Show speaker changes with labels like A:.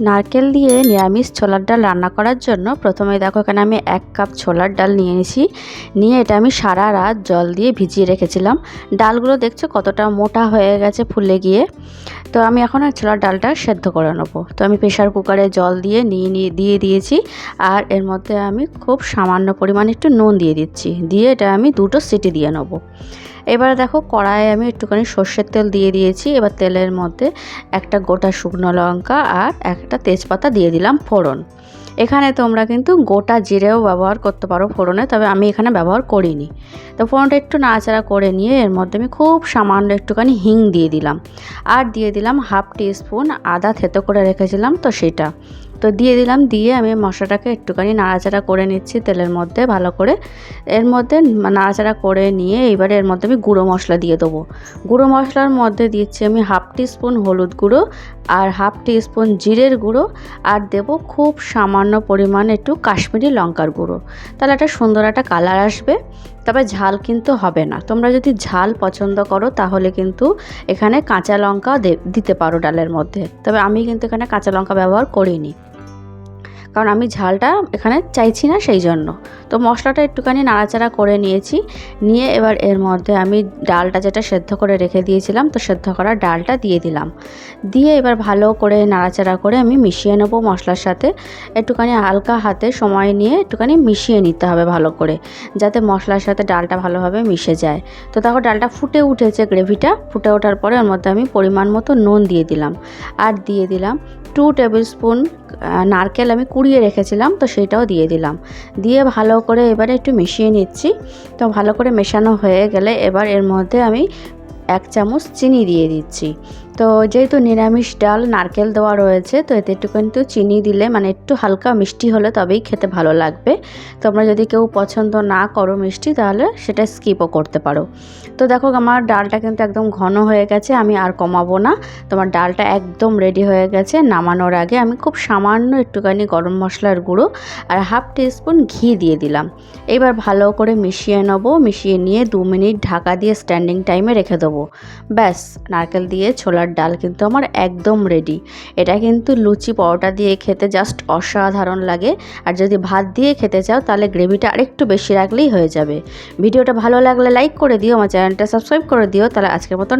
A: নারকেল দিয়ে নিরামিষ ছোলার ডাল রান্না করার জন্য প্রথমে দেখো এখানে আমি এক কাপ ছোলার ডাল নিয়ে নিয়েছি। নিয়ে এটা আমি সারা রাত জল দিয়ে ভিজিয়ে রেখেছিলাম। ডালগুলো দেখছ কতটা মোটা হয়ে গেছে ফুলে গিয়ে। তো আমি এখন আর ছোলার ডালটা সেদ্ধ করে নেব। তো আমি প্রেশার কুকারে জল দিয়ে নিয়ে নিয়ে, দিয়ে দিয়েছি। আর এর মধ্যে আমি খুব সামান্য পরিমাণে একটু নুন দিয়ে দিচ্ছি। দিয়ে এটা আমি দুটো সিটি দিয়ে নেব। এবারে দেখো কড়াইয়ে আমি একটুখানি সর্ষের তেল দিয়ে দিয়েছি। এবার তেলের মধ্যে একটা গোটা শুকনো লঙ্কা আর একটা তেজপাতা দিয়ে দিলাম ফোড়ন। এখানে তোমরা কিন্তু গোটা জিরেও ব্যবহার করতে পারো ফোড়নে, তবে আমি এখানে ব্যবহার করিনি। তো ফোড়নটা একটু নাড়াচাড়া করে নিয়ে এর মধ্যে আমি খুব সামান্য একটুখানি হিং দিয়ে দিলাম। আর দিয়ে দিলাম হাফ টি স্পুন আদা থেতো করে রেখেছিলাম তো সেটা। তো দিয়ে দিলাম, দিয়ে আমি মশলাটাকে একটুখানি নাড়াচাড়া করে নিচ্ছি তেলের মধ্যে ভালো করে। এর মধ্যে নাড়াচাড়া করে নিয়ে এবারে এর মধ্যে আমি গুঁড়ো মশলা দিয়ে দেবো। গুঁড়ো মশলার মধ্যে দিচ্ছি আমি হাফ স্পুন হলুদ গুঁড়ো আর হাফ স্পুন জিরের গুঁড়ো আর দেব খুব সামান্য পরিমাণ একটু কাশ্মীরি লঙ্কার গুঁড়ো। তাহলে একটা সুন্দর একটা কালার আসবে, তবে ঝাল কিন্তু হবে না। তোমরা যদি ঝাল পছন্দ করো তাহলে কিন্তু এখানে কাঁচা লঙ্কা দিতে পারো ডালের মধ্যে। তবে আমি কিন্তু এখানে কাঁচা লঙ্কা ব্যবহার করিনি। কারণ আমি ঝালটা এখানে চাইছি না সেই জন্য। তো মশলাটা একটুখানি নাড়াচাড়া করে নিয়েছি। নিয়ে এবার এর মধ্যে আমি ডালটা যেটা সেদ্ধ করে রেখে দিয়েছিলাম, তো সেদ্ধ করা ডালটা দিয়ে দিলাম। দিয়ে এবার ভালো করে নাড়াচাড়া করে আমি মিশিয়ে নেব মশলার সাথে। একটুখানি হালকা হাতে সময় নিয়ে একটুখানি মিশিয়ে নিতে হবে ভালো করে, যাতে মশলার সাথে ডালটা ভালোভাবে মিশে যায়। তো দেখো ডালটা ফুটে উঠেছে গ্রেভিটা, ফুটে ওঠার পরে ওর মধ্যে আমি পরিমাণ মতো নুন দিয়ে দিলাম। আর দিয়ে দিলাম টু টেবিল স্পুন নারকেল আমি কুড়িয়ে রেখেছিলাম, তো সেটাও দিয়ে দিলাম। দিয়ে ভালো করে এবারে একটু মিশিয়ে নিচ্ছি। তো ভালো করে মেশানো হয়ে গেলে এবার এর মধ্যে আমি এক চামচ চিনি দিয়ে দিচ্ছি। তো যেহেতু নিরামিষ ডাল, নারকেল দেওয়া রয়েছে, তো এতে একটু কিন্তু চিনি দিলে মানে একটু হালকা মিষ্টি হলে তবেই খেতে ভালো লাগবে। তোমরা যদি কেউ পছন্দ না করো মিষ্টি, তাহলে সেটা স্কিপও করতে পারো। তো দেখো, আমার ডালটা কিন্তু একদম ঘন হয়ে গেছে, আমি আর কমাবো না। তোমার ডালটা একদম রেডি হয়ে গেছে, নামানোর আগে আমি খুব সামান্য একটুখানি গরম মশলার গুঁড়ো আর হাফ টিস্পুন ঘি দিয়ে দিলাম। এবার ভালো করে মিশিয়ে নেব, মিশিয়ে নিয়ে দু মিনিট ঢাকা দিয়ে স্ট্যান্ডিং টাইমে রেখে দেবো। ব্যাস, নারকেল দিয়ে ছোলার ডাল কিন্তু আমার একদম রেডি এটা কিন্তু লুচি পরোটা দিয়ে খেতে জাস্ট অসাধারণ লাগে। আর যদি ভাত দিয়ে খেতে চাও, তাহলে গ্রেভিটা আরেকটু বেশি রাখলেই হয়ে যাবে। ভিডিওটা ভালো লাগলে লাইক করে দিও, আমার চ্যানেলটা সাবস্ক্রাইব করে দিও, তাহলে আজকের মতন